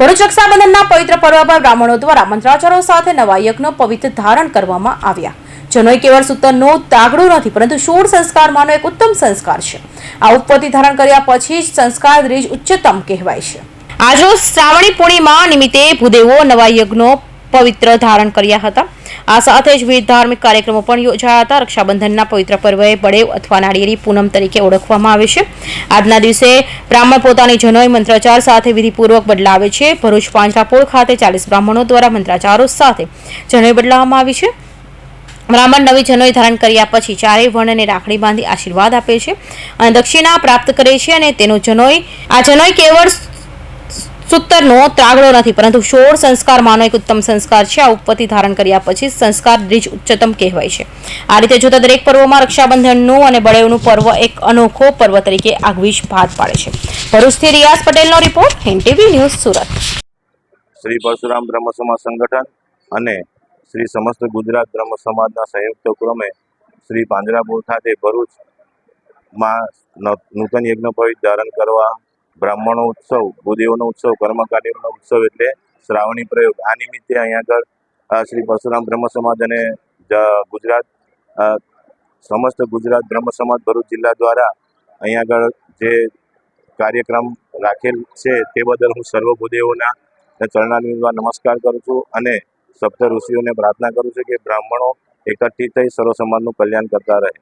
ભરૂચ રક્ષાબંધનના પવિત્ર પર્વ પર બ્રાહ્મણો દ્વારા મંત્રાચારો સાથે નવા યજ્ઞો પવિત્ર ધારણ કરવામાં આવ્યા. જનોઈ કેવળ સૂતરનો તાગડું નથી, પરંતુ સોળ સંસ્કારમાંનો એક ઉત્તમ સંસ્કાર છે. આ ઉત્પત્તિ ધારણ કર્યા પછી જ સંસ્કાર દ્રીજ ઉચ્ચતમ કહેવાય છે. આજરોજ શ્રાવણી પૂર્ણિમા નિમિત્તે ભૂદેવો નવા યજ્ઞો પવિત્ર ધારણ કર્યા હતા. આ સાથે જ વિવિધ ધાર્મિક કાર્યક્રમો પણ યોજાયા હતા. રક્ષાબંધનના પવિત્ર પર્વએ બળેવ અથવા નાળિયેરી પૂનમ તરીકે ઓળખવામાં આવે છે. આજના દિવસે બ્રાહ્મણ પોતાની જનોઈ મંત્રાચાર સાથે વિધિપૂર્વક બદલાવે છે. ભરૂચ પાંજરાપોળ ખાતે ચાલીસ બ્રાહ્મણો દ્વારા મંત્રાચારો સાથે જનોઈ બદલાવવામાં આવી છે. બ્રાહ્મણ નવી જનોઈ ધારણ કર્યા પછી ચારેય વર્ણને રાખડી બાંધી આશીર્વાદ આપે છે અને દક્ષિણા પ્રાપ્ત કરે છે અને તેનો જનોઈ, આ જનોઈ કેવળ સૂતરનો ત્રાગડો નથી, પરંતુ સોળ સંસ્કારમાંનો એક ઉત્તમ સંસ્કાર છે. આ ઉપપતિ ધારણ કર્યા પછી સંસ્કાર દ્વિજ ઉચ્ચતમ કહેવાય છે. આ રીતે જોતા દરેક પર્વમાં રક્ષાબંધનનું અને બળેવનું પર્વ એક અનોખો પર્વ તરીકે આગવી જ ભાત પાડે છે. ભરૂચથી રિયાઝ પટેલનો report NTV TV news Surat. Shri Parshuram Brahm Sangathan અને શ્રી સમસ્ત ગુજરાત બ્રહ્મ સમાજના સંયુક્ત ક્રમે શ્રી પાંજરાપુર ખાતે ભરૂચમાં નૂતન યજ્ઞ ધારણ કરવા બ્રાહ્મણો ઉત્સવ, ભૂદેવનો ઉત્સવ કર્મકારીનો ઉત્સવ એટલે શ્રાવણી પ્રયોગ. આ નિમિત્તે અહીંયા આગળ શ્રી પરશુરામ બ્રહ્મ સમાજ અને ગુજરાત સમસ્ત ગુજરાત બ્રહ્મ સમાજ ભરૂચ જિલ્લા દ્વારા અહીંયા આગળ જે કાર્યક્રમ રાખેલ છે તે બદલ હું સર્વ ભૂદેવોના ને ચરણારવિંદમાં નમસ્કાર કરું છું અને સપ્ત ઋષિઓને પ્રાર્થના કરું છું કે બ્રાહ્મણો એકઠી થઈ સર્વ સમાજનું કલ્યાણ કરતા રહે.